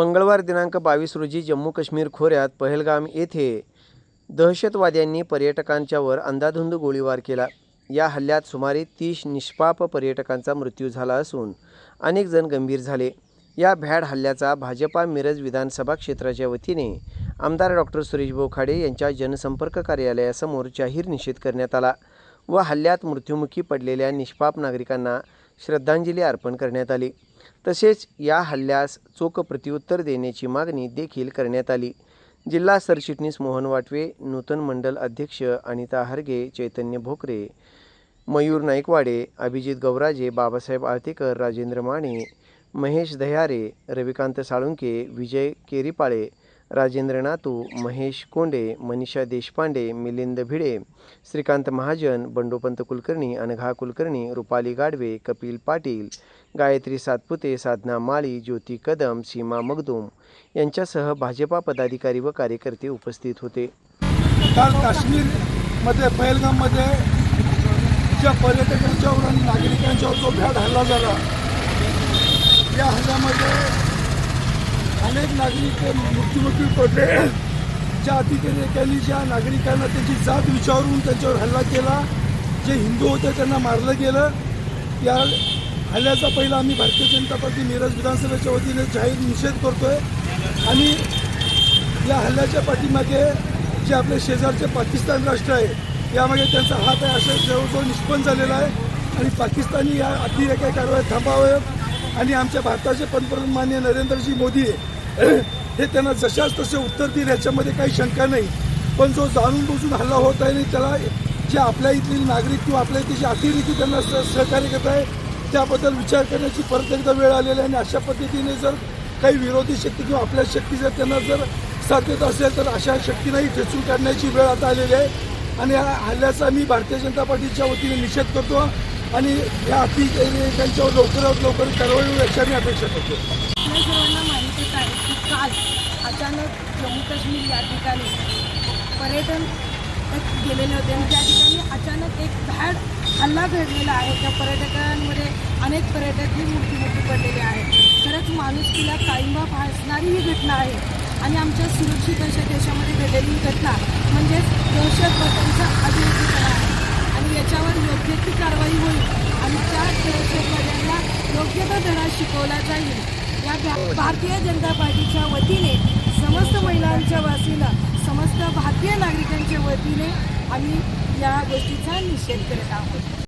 मंगळवार दिनांक बावीस रोजी जम्मू काश्मीर खोऱ्यात पहलगाम येथे दहशतवाद्यांनी पर्यटकांच्यावर अंदाधुंद गोळीबार केला. या हल्ल्यात सुमारे तीस निष्पाप पर्यटकांचा मृत्यू झाला असून अनेक जण गंभीर झाले. या भ्याड हल्ल्याचा भाजपा मिरज विधानसभा क्षेत्राच्या वतीने आमदार डॉक्टर सुरेश बोखाडे यांच्या जनसंपर्क कार्यालयासमोर जाहीर निषेध करण्यात आला व हल्ल्यात मृत्युमुखी पडलेल्या निष्पाप नागरिकांना श्रद्धांजली अर्पण करण्यात आली. तसेच या हल्ल्यास चोख प्रत्युत्तर देण्याची मागणी देखील करण्यात आली. जिल्हा सरचिटणीस मोहन वाटवे नूतन मंडल अध्यक्ष अनिता हरगे चैतन्य भोकरे मयूर नाईकवाडे अभिजित गौराजे बाबासाहेब आळतेकर राजेंद्र माने महेश दह्यारे रविकांत साळुंके विजय केरीपाळे राजेंद्र नातू महेश कोंडे मनीषा देशपांडे मिलिंद भिडे श्रीकांत महाजन बंडोपंत कुलकर्णी अनघा कुलकर्णी रुपाली गाडवे कपिल पाटील गायत्री सातपुते साधना माळी ज्योती कदम सीमा मगदूम यांच्यासह भाजपा पदाधिकारी व कार्यकर्ते उपस्थित होते. काल काश्मीरमध्ये पहलगाममध्ये ज्या पर्यटकांच्यावर आणि नागरिकांच्यावर जो भ्याड हल्ला झाला या हल्ल्यामध्ये अनेक नागरिक मृत्युमुखी पडले. ज्या अधिकाऱ्यांनी ज्या नागरिकांना त्यांची जात विचारून त्यांच्यावर हल्ला केला जे हिंदू होते त्यांना मारलं गेलं. या हल्ल्याचा पहिला आम्ही भारतीय जनता पार्टी मिरज विधानसभेच्या वतीने जाहीर निषेध करतोय. आणि या हल्ल्याच्या पाठीमागे जे आपले शेजारचे पाकिस्तान राष्ट्र आहे यामागे त्यांचा हात आहे अशा जवळजवळ निष्पन्न झालेला आहे. आणि पाकिस्तानी या अतिरेक्या कारवाई थांबावं. आणि आमच्या भारताचे पंतप्रधान मान्य नरेंद्रजी मोदी हे त्यांना जशाच तसे उत्तर देईल याच्यामध्ये काही शंका नाही. पण जो जाणून बुजून हल्ला होत आहे आणि त्याला जे आपल्या इथली नागरिक किंवा आपल्या इथे जे अतिरेकी त्यांना सहकार्य करत आहे त्याबद्दल विचार करण्याची परत एकदा वेळ आलेली आहे आणि अशा पद्धतीने जर काही विरोधी शक्ती किंवा आपल्या शक्ती जर त्यांना जर साथ देत असेल तर अशा शक्तींनाही ठेचून काढण्याची वेळ आता आलेली आहे. आणि या हल्ल्याचा मी भारतीय जनता पार्टीच्या वतीने निषेध करतो आणि या अतिरेक्यांच्यावर लवकरात लवकर कारवाई होईल याची आम्ही अपेक्षा करतो आपल्या सर्वांना माहितीच आहे की काल अचानक जम्मू काश्मीर या ठिकाणी पर्यटन गेलेले होते आणि त्या ठिकाणी अचानक एक भॅड हल्ला घडलेला आहे. त्या पर्यटकांमध्ये अनेक पर्यटक ही मृत्युमुखी पडलेले आहेत. खरंच माणुसकीला काळिंबा फासणारी ही घटना आहे आणि आमच्या सुरक्षित अशा देशामध्ये घडलेली घटना म्हणजेच दहशतवाद्यांचा अतिरेकीपणा आहे. आणि याच्यावर योग्य ती कारवाई होईल आणि त्या दहशतवाद्यांना योग्य तो धडा शिकवला जाईल. या भारतीय जनता पार्टीच्या वतीने समस्त महिलांच्या वासीला समस्त भारतीय नागरिकांच्या वतीने आम्ही या गोष्टीचा निषेध करत आहोत.